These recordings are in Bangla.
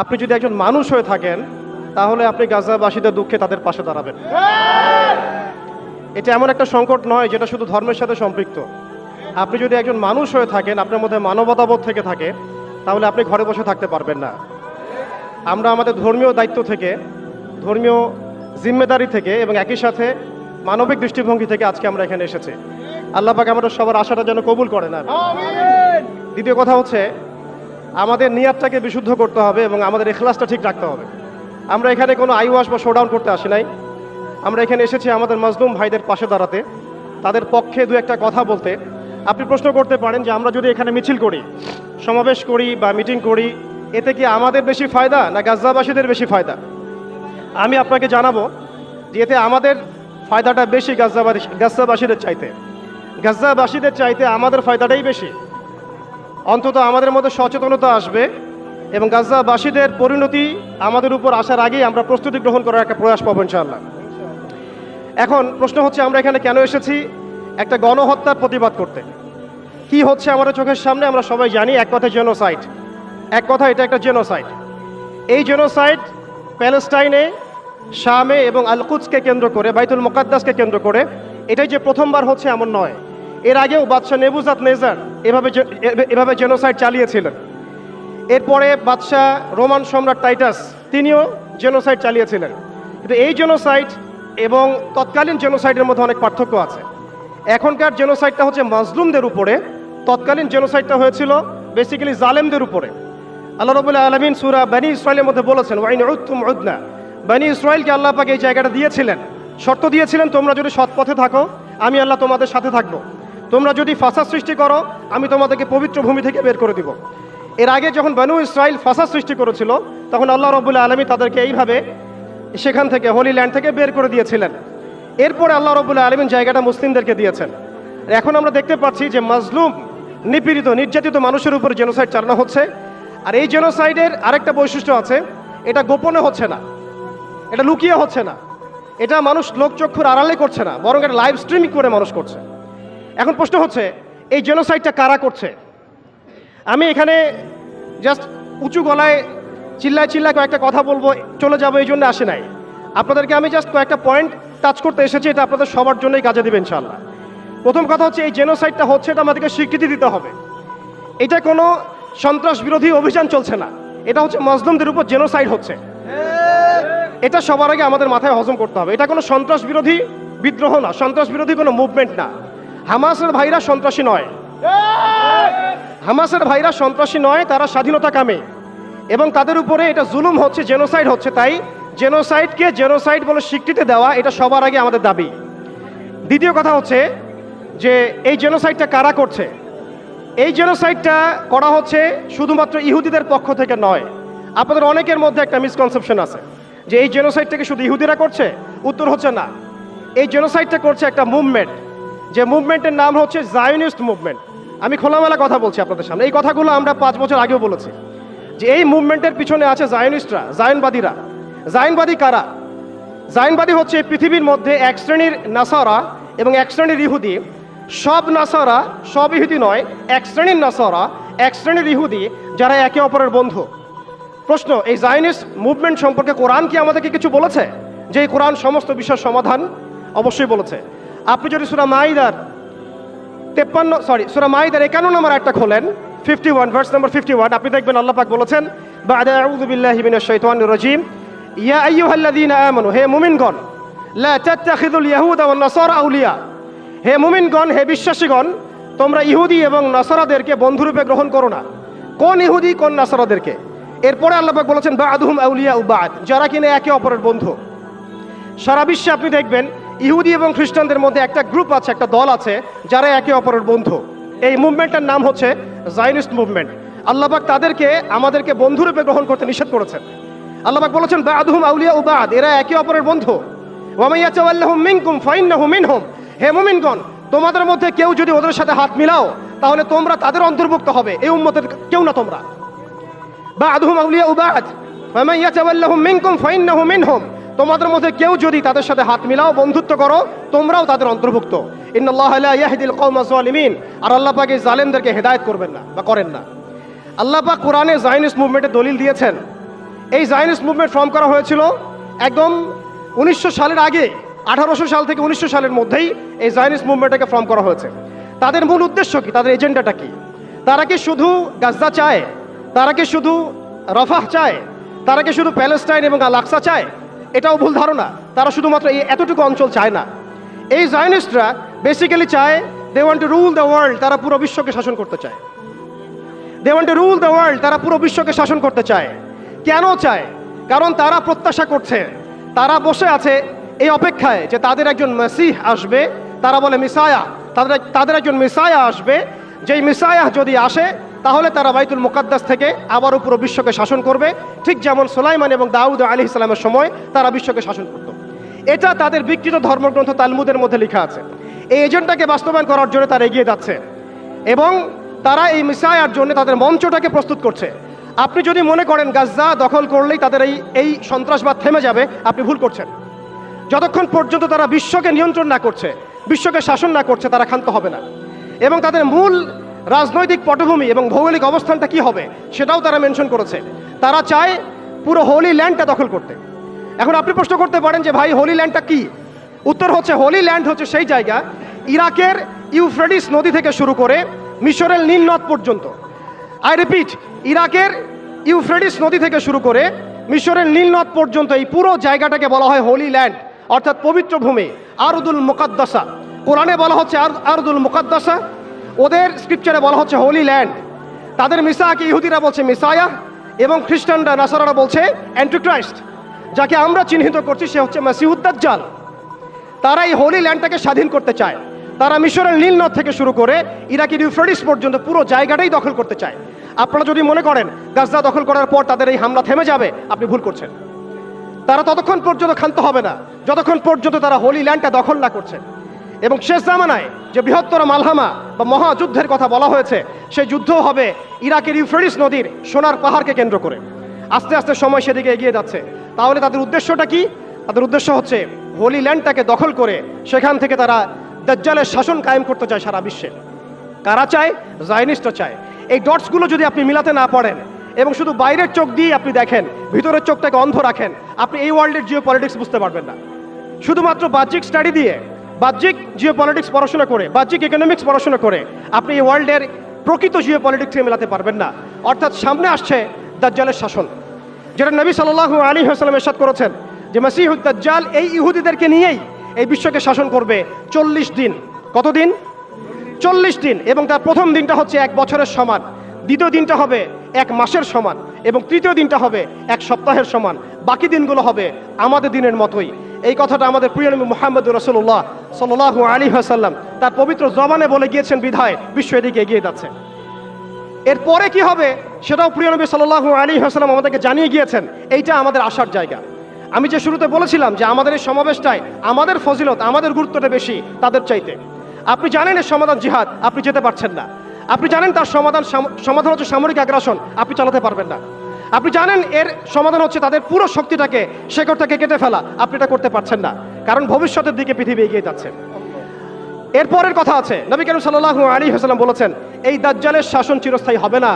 আপনি যদি একজন মানুষ হয়ে থাকেন তাহলে আপনি গাজাবাসীদের দুঃখে তাদের পাশে দাঁড়াবেন। এটা এমন একটা সংকট নয় যেটা শুধু ধর্মের সাথে সম্পৃক্ত। আপনি যদি একজন মানুষ হয়ে থাকেন আপনার মধ্যে মানবতাবোধ থেকে থাকে তাহলে আপনি ঘরে বসে থাকতে পারবেন না। আমরা আমাদের ধর্মীয় দায়িত্ব থেকে ধর্মীয় জিম্মেদারি থেকে এবং একই সাথে মানবিক দৃষ্টিভঙ্গি থেকে আজকে আমরা এখানে এসেছি। আল্লাহ পাক আমাদের সবার আশাটা যেন কবুল করে না দ্বিতীয় কথা হচ্ছে আমাদের নিয়াতটাকে বিশুদ্ধ করতে হবে এবং আমাদের এখলাসটা ঠিক রাখতে হবে। আমরা এখানে কোনো আইওয়াশ বা শোডাউন করতে আসি নাই। আমরা এখানে এসেছি আমাদের মজলুম ভাইদের পাশে দাঁড়াতে, তাদের পক্ষে দু একটা কথা বলতে। আপনি প্রশ্ন করতে পারেন যে আমরা যদি এখানে মিছিল করি, সমাবেশ করি বা মিটিং করি, এতে কি আমাদের বেশি ফায়দা না গাজ্জাবাসীদের বেশি ফায়দা? আমি আপনাকে জানাব যে এতে আমাদের ফায়দাটা বেশি গাজ্জাবাসী গাজ্জাবাসীদের চাইতে। গাজ্জাবাসীদের চাইতে আমাদের ফায়দাটাই বেশি। অন্তত আমাদের মধ্যে সচেতনতা আসবে এবং গাজ্জাবাসীদের পরিণতি আমাদের উপর আসার আগেই আমরা প্রস্তুতি গ্রহণ করার একটা প্রয়াস পাবো ইনশাআল্লাহ। এখন প্রশ্ন হচ্ছে, আমরা এখানে কেন এসেছি? একটা গণহত্যার প্রতিবাদ করতে। কি হচ্ছে আমাদের চোখের সামনে, আমরা সবাই জানি, এক কথা জেনোসাইড এক কথা এটা একটা জেনোসাইট এই জেনোসাইট প্যালেস্টাইনে, শামে এবং আলকুদসকে কেন্দ্র করে, বাইতুল মোকাদ্দাসকে কেন্দ্র করে, এটাই যে প্রথমবার হচ্ছে এমন নয়। এর আগেও বাদশাহ নেবুজাত নেজার এভাবে এভাবে জেনোসাইড চালিয়েছিলেন। এরপরে বাদশাহ রোমান সম্রাট টাইটাস, তিনিও জেনোসাইড চালিয়েছিলেন। কিন্তু এই জেনোসাইড এবং তৎকালীন জেনোসাইডের মধ্যে অনেক পার্থক্য আছে। এখনকার জেনোসাইডটা হচ্ছে মাজলুমদের উপরে, তৎকালীন জেনোসাইডটা হয়েছিল বেসিক্যালি জালেমদের উপরে। আল্লাহ রবুল্লাহ আলমিন সুরা বানি ইসরায়েলের মধ্যে বলেছেন, ওয়াইন উত্তুম উদ্না। বানি ইসরায়েলকে আল্লাহ পাকে এই জায়গাটা দিয়েছিলেন। শর্ত দিয়েছিলেন, তোমরা যদি সৎ পথে থাকো, আমি আল্লাহ তোমাদের সাথে থাকব। তোমরা যদি ফাসাদ সৃষ্টি করো, আমি তোমাদেরকে পবিত্র ভূমি থেকে বের করে দিব। এর আগে যখন বানু ইসরায়েল ফাসাদ সৃষ্টি করেছিল, তখন আল্লাহ রবুল্লাহ আলমী তাদেরকে এইভাবে সেখান থেকে হোলি ল্যান্ড থেকে বের করে দিয়েছিলেন। এরপরে আল্লাহ রবুল্লাহ আলমিন জায়গাটা মুসলিমদেরকে দিয়েছেন। এখন আমরা দেখতে পাচ্ছি যে মাজলুম, নিপীড়িত, নির্যাতিত মানুষের উপর জেনোসাইড চালানো হচ্ছে। আর এই জেনোসাইডের আরেকটা বৈশিষ্ট্য আছে, এটা গোপনে হচ্ছে না। এটা লুকিয়ে হচ্ছে না। এটা মানুষ লোকচক্ষুর আড়ালে করছে না, বরং এটা লাইভ স্ট্রিমিং করে মানুষ করছে। এখন প্রশ্ন হচ্ছে, এই জেনোসাইডটা কারা করছে? আমি এখানে জাস্ট উঁচু গলায় চিল্লায় চিল্লায় কয়েকটা কথা বলব, চলে যাব, এই জন্য আসে নাই। আপনাদেরকে আমি জাস্ট কয়েকটা পয়েন্ট টাচ করতে এসেছি, এটা আপনাদের সবার জন্যই কাজে দেবে ইনশাল্লাহ প্রথম কথা হচ্ছে, এই জেনোসাইডটা হচ্ছে, এটা আমাদেরকে স্বীকৃতি দিতে হবে। এটা কোনো সন্ত্রাস বিরোধী অভিযান চলছে না। এটা হচ্ছে মজলুমদের উপর জেনোসাইড হচ্ছে। এটা সবার আগে আমাদের মাথায় হজম করতে হবে। এটা কোনো সন্ত্রাস বিরোধী বিদ্রোহ না সন্ত্রাস বিরোধী কোনো মুভমেন্ট না। হামাসের ভাইরা সন্ত্রাসী নয়। হামাসের ভাইরা সন্ত্রাসী নয়, তারা স্বাধীনতা কামে। এবং তাদের উপরে এটা জুলুম হচ্ছে, জেনোসাইড হচ্ছে। তাই জেনোসাইডকে জেনোসাইড বলে স্বীকৃতি দেওয়া, এটা সবার আগে আমাদের দাবি। দ্বিতীয় কথা হচ্ছে যে এই জেনোসাইডটা কারা করছে? এই জেনোসাইডটা করা হচ্ছে শুধুমাত্র ইহুদিদের পক্ষ থেকে নয়। আপনাদের অনেকের মধ্যে একটা মিসকনসেপশন আছে যে এই জেনোসাইডটাকে শুধু ইহুদিরা করছে? উত্তর হচ্ছে না। এই জেনোসাইডটা করছে একটা মুভমেন্ট যে মুভমেন্টের নাম হচ্ছে জায়নিস্ট মুভমেন্ট আমি খোলামেলা কথা বলছি আপনাদের সামনে। এই কথাগুলো আমরা পাঁচ বছর আগেও বলেছি। যে এই মুভমেন্টের পিছনে আছে জায়নিস্টরা জায়নবাদীরা জায়নবাদী কারা? জাইনবাদী হচ্ছে পৃথিবীর মধ্যে এক শ্রেণির নাসারা এবং এক শ্রেণির ইহুদি। সব নাসারা, সব ইহুদি নয়, এক শ্রেণির নাসারা, এক শ্রেণির ইহুদি যারা একে অপরের বন্ধু। প্রশ্ন, এই জাইনিস মুভমেন্ট সম্পর্কে কোরআন কি আমাদেরকে কিছু বলেছে? যে এই কোরআন সমস্ত বিষয়ের সমাধান অবশ্যই বলেছে। আপনি যদি সুরা মাইদার তেপ্পান্ন সরি সুরা মাইদার একান্ন নম্বর একটা খোলেন fifty one verse number fifty one আপনি দেখবেন আল্লাহ বলেছেন, বাদা আউযু বিল্লাহি মিনাশ শাইতানির রাজিম। ইয়া আইয়ুহাল্লাযীনা আমানু, হে মুমিনগণ, লা তাত্তাখিযুল ইয়াহুদা ওয়ান নাসারা আউলিয়া। হে মুমিনগণ, হে বিশ্বাসীগণ, তোমরা ইহুদি এবং নাসারাদেরকে বন্ধুরূপে গ্রহণ করো না। কোন ইহুদি, কোন নাসারাদেরকে? এরপরে আল্লাহ পাক বলেছেন, বাদহুম আউলিয়া উবাদ যারা কিনা একে অপরের বন্ধু। সারা বিশ্বে আপনি দেখবেন ইহুদি এবং খ্রিস্টানদের মধ্যে একটা গ্রুপ আছে, একটা দল আছে, যারা একে অপরের বন্ধু। এই মুভমেন্টের নাম হচ্ছে জাইনিস্ট মুভমেন্ট আল্লাহবাক তাদেরকে, আমাদেরকে বন্ধুরূপে গ্রহণ করতে নিষেধ করেছেন। আল্লাহবাক বলেছেন, বাদহুম আউলিয়া উবাদ এরা একে অপরের বন্ধু। হে তোমাদের মধ্যে কেউ যদি ওদের সাথে হাত মিলাও, তাহলে তোমরা তাদের অন্তর্ভুক্ত হবে, এই উম্মতের কেউ না তোমরা। বা বাদহুম আউলিয়া উবাদ তোমাদের মধ্যে কেউ যদি তাদের সাথে হাত মিলাও, বন্ধুত্ব করো, তোমরাও তাদের অন্তর্ভুক্ত। ইন্নাল্লাহ লা ইয়াহদিল কওমা যালিমিন। আর আল্লাহ এই জালেমদেরকে হেদায়েত করবেন না বা করেন না। আল্লাহ পাক কোরআনে জাইনিস্ট মুভমেন্টে দলিল দিয়েছেন। এই জাইনিস মুভমেন্ট ফর্ম করা হয়েছিল একদম উনিশশো সালের আগে, আঠারোশো সাল থেকে উনিশশো সালের মধ্যেই এই জাইনিস মুভমেন্টটাকে ফর্ম করা হয়েছে। তাদের মূল উদ্দেশ্য কি? তাদের এজেন্ডাটা কি? তারা কি শুধু গাজা চায়? তারা কি শুধু রফাহ চায়? তারা কি শুধু প্যালেস্টাইন এবং আলাক্সা চায়? এটাও ভুল ধারণা। তারা শুধুমাত্র এই এতটুকু অঞ্চল চায় না। এই জায়নিস্টরা বেসিক্যালি চায় they want to rule the world তারা পুরো বিশ্বকে শাসন করতে চায়। They want to rule the world তারা পুরো বিশ্বকে শাসন করতে চায়। কেন চায়? কারণ তারা প্রত্যাশা করছে। তারা বসে আছে এই অপেক্ষায় যে তাদের একজন মেসিহ আসবে, তারা বলে মিসায়া তাদের তাদের একজন মিসায়া আসবে। যেই মিসায়া যদি আসে তাহলে তারা বাইতুল মুকাদ্দাস থেকে আবারও পুরো বিশ্বকে শাসন করবে। ঠিক যেমন সোলাইমান এবং দাউদ আলী ইসলামের সময় তারা বিশ্বকে শাসন করত। এটা তাদের বিকৃত ধর্মগ্রন্থ তালমুদের মধ্যে লেখা আছে। এই এজেন্টটাকে বাস্তবায়ন করার জন্য তারা এগিয়ে যাচ্ছে। এবং তারা এই মিসায়ার জন্য তাদের মঞ্চটাকে প্রস্তুত করছে। আপনি যদি মনে করেন গাজ্জা দখল করলেই তাদের এই এই সন্ত্রাসবাদ থেমে যাবে, আপনি ভুল করছেন। যতক্ষণ পর্যন্ত তারা বিশ্বকে নিয়ন্ত্রণ না করছে, বিশ্বকে শাসন না করছে, তারা ক্ষান্ত হবে না। এবং তাদের মূল রাজনৈতিক পটভূমি এবং ভৌগোলিক অবস্থানটা কি হবে সেটাও তারা মেনশন করেছে। তারা চায় পুরো হোলি ল্যান্ডটা দখল করতে। এখন আপনি প্রশ্ন করতে পারেন যে ভাই হোলি ল্যান্ডটা কি? উত্তর হচ্ছে হোলি ল্যান্ড হচ্ছে সেই জায়গা ইরাকের ইউফ্রেডিস নদী থেকে শুরু করে মিশরের নীল নদ পর্যন্ত। আই রিপিট ইরাকের ইউফ্রেডিস নদী থেকে শুরু করে মিশরের নীল নদ পর্যন্ত এই পুরো জায়গাটাকে বলা হয় হোলি ল্যান্ড অর্থাৎ পবিত্র ভূমি, আরুদুল মুকাদ্দাসা। কোরআনে বলা হচ্ছে আর আরুদুল মুকাদ্দাসা ওদের স্ক্রিপচারে বলা হচ্ছে হোলি ল্যান্ড তাদের মিসাকে ইহুদিরা বলছে মিসায়া এবং খ্রিস্টানরা নাসারারা বলছে অ্যান্টিক্রাইস্ট যাকে আমরা চিহ্নিত করছি সে হচ্ছে মাসিউদ্দাজ্জাল তারা এই হোলি ল্যান্ডটাকে স্বাধীন করতে চায়। তারা মিশরের নীল নদ থেকে শুরু করে ইরাকি ইউফ্রেডিস পর্যন্ত পুরো জায়গাটাই দখল করতে চায়। আপনারা যদি মনে করেন গাজা দখল করার পর তাদের এই হামলা থেমে যাবে, আপনি ভুল করছেন। তারা ততক্ষণ পর্যন্ত ক্ষান্ত হবে না। যতক্ষণ পর্যন্ত তারা হোলি ল্যান্ডটা দখল না করছে। এবং শেষ জামানায় যে বৃহত্তর মালহামা বা মহাযুদ্ধের কথা বলা হয়েছে, সেই যুদ্ধ হবে ইরাকের ইউফ্রেডিস নদীর সোনার পাহাড়কে কেন্দ্র করে। আস্তে আস্তে সময় সেদিকে এগিয়ে যাচ্ছে। তাহলে তাদের উদ্দেশ্যটা কি? তাদের উদ্দেশ্য হচ্ছে হোলি ল্যান্ডটাকে দখল করে সেখান থেকে তারা দাজ্জালের শাসন কায়েম করতে চায় সারা বিশ্বে। কারা চায়? জায়নিস্টরা চায়। এই ডটসগুলো যদি আপনি মিলাতে না পারেন এবং শুধু বাইরের চোখ দিয়ে আপনি দেখেন, ভিতরের চোখটাকে অন্ধ রাখেন, আপনি এই ওয়ার্ল্ডের জিও পলিটিক্স বুঝতে পারবেন না। শুধুমাত্র বাহ্যিক স্টাডি দিয়ে বাহ্যিক জিও পলিটিক্স পড়াশোনা করে, বাহ্যিক ইকোনমিক্স পড়াশোনা করে, আপনি এই ওয়ার্ল্ডের প্রকৃত জিও পলিটিক্সকে মেলাতে পারবেন না। অর্থাৎ সামনে আসছে দাজ্জালের শাসন, যেটা নবী সাল্লাল্লাহু আলী হাসলাম এরশাদ করেছেন যে মাসিহুদ দাজ্জাল এই ইহুদিদেরকে নিয়েই এই বিশ্বকে শাসন করবে চল্লিশ দিন। কতদিন চল্লিশ দিন। এবং তার প্রথম দিনটা হচ্ছে এক বছরের সমান। দ্বিতীয় দিনটা হবে এক মাসের সমান। এবং তৃতীয় দিনটা হবে এক সপ্তাহের সমান। বাকি দিনগুলো হবে আমাদের দিনের মতোই। এই কথাটা আমাদের প্রিয় নবী মোহাম্মদ রসুল্লাহ সাল্লাহ আলী হাসাল্লাম তার পবিত্র জবানে বলে গিয়েছেন, বিধায় বিশ্ব এদিকে এগিয়ে যাচ্ছে। এরপরে কি হবে সেটাও প্রিয় নবী সাল্লাহ আলী হাসলাম আমাদেরকে জানিয়ে গিয়েছেন, এইটা আমাদের আসার জায়গা। আমি যে শুরুতে বলেছিলাম যে আমাদের এই সমাবেশটায় আমাদের ফজিলত, আমাদের গুরুত্বটা বেশি তাদের চাইতে। আপনি জানেন এর সমাধান জিহাদ, আপনি যেতে পারছেন না। আপনি জানেন তার সমাধান সমাধান হচ্ছে সামরিক আগ্রাসন, আপনি চালাতে পারবেন না। আপনি জানেন এর সমাধান হচ্ছে তাদের পুরো শক্তিটাকে থেকে কেটে ফেলা। আপনি এটা করতে পারছেন না, কারণ ভবিষ্যতের দিকে পৃথিবী এগিয়ে যাচ্ছে। এরপরের কথা আছে, নবী করিম সাল্লাল্লাহু আলী হাসলাম বলেছেন, এই দাজ্জালের শাসন চিরস্থায়ী হবে না।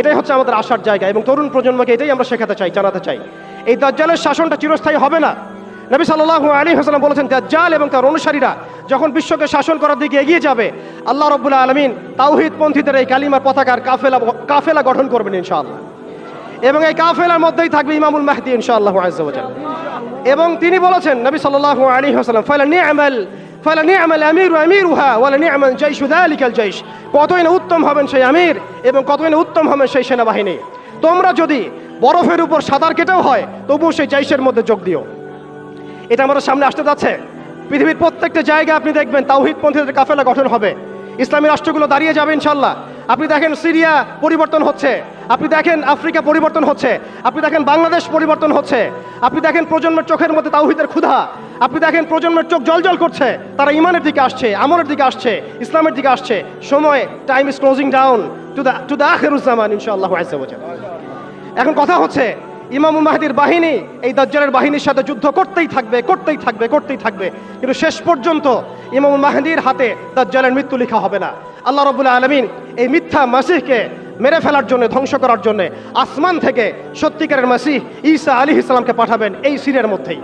এটাই হচ্ছে আমাদের আসার জায়গা এবং তরুণ প্রজন্মকে এটাই আমরা শেখাতে চাই, জানাতে চাই। এই দাজ্জালের শাসনটা চিরস্থায়ী হবে না। নবী সাল্লাহ আলী হাসলাম বলেছেন, দাজ্জাল এবং তার অনুসারীরা যখন বিশ্বকে শাসন করার দিকে এগিয়ে যাবে, আল্লাহ রব্বুল্লাহ আলমিন তাওহিদ পন্থীদের এই কালিমার পতাকার কাফেলা কাফেলা গঠন করবেন ইনশাআল্লাহ। এবং এই কাফেলার মধ্যেই থাকবে ইমামুল মাহদি, ইনশাআল্লাহ আজ্জাওয়াজাল এবং তিনি বলেছেন, নবী সাল্লাল্লাহু আলাইহি ওয়াসাল্লাম, ফালা নি'মাল ফালা নি'মাল আমিরু আমিরুহা, ওয়ালা নি'মাল জাইশু যালিকাল জাইশ। কতই না উত্তম হবেন সেই আমির এবং কতই না উত্তম হবেন সেই সেনাবাহিনী। তোমরা যদি বরফের উপর সাঁতার কেটেও হয়, তবুও সেই জাইশের মধ্যে যোগ দিও। এটা আমাদের সামনে আসতে যাচ্ছে। পৃথিবীর প্রত্যেকটা জায়গায় আপনি দেখবেন তাওহিদপন্থীদের কাফেলা গঠন হবে। ইসলামী রাষ্ট্রগুলো দাঁড়িয়ে যাবে ইনশাল্লাহ আপনি দেখেন সিরিয়া পরিবর্তন হচ্ছে। আপনি দেখেন আফ্রিকা পরিবর্তন হচ্ছে। আপনি দেখেন বাংলাদেশ পরিবর্তন হচ্ছে। আপনি দেখেন প্রজন্মের চোখের মধ্যে তাওহিদের ক্ষুধা। আপনি দেখেন প্রজন্মের চোখ জলজল করছে। তারা ইমানের দিকে আসছে, আমলের দিকে আসছে, ইসলামের দিকে আসছে। সময় time is closing down to the to the Akheruzzaman ইনশাআল্লাহ এখন কথা হচ্ছে ইমামুল মাহাদির বাহিনী এই দজ্জালের বাহিনীর সাথে যুদ্ধ করতেই থাকবে করতেই থাকবে করতেই থাকবে। কিন্তু শেষ পর্যন্ত ইমামুল মাহাদির হাতে দজ্জালের মৃত্যু লেখা হবে না। আল্লাহ রবুল্লা আলমিন এই মিথ্যা মাসিহকে মেরে ফেলার জন্য, ধ্বংস করার জন্য আসমান থেকে সত্যিকারের মাসিহ ঈসা আলী ইসলামকে পাঠাবেন এই সিরের মধ্যেই।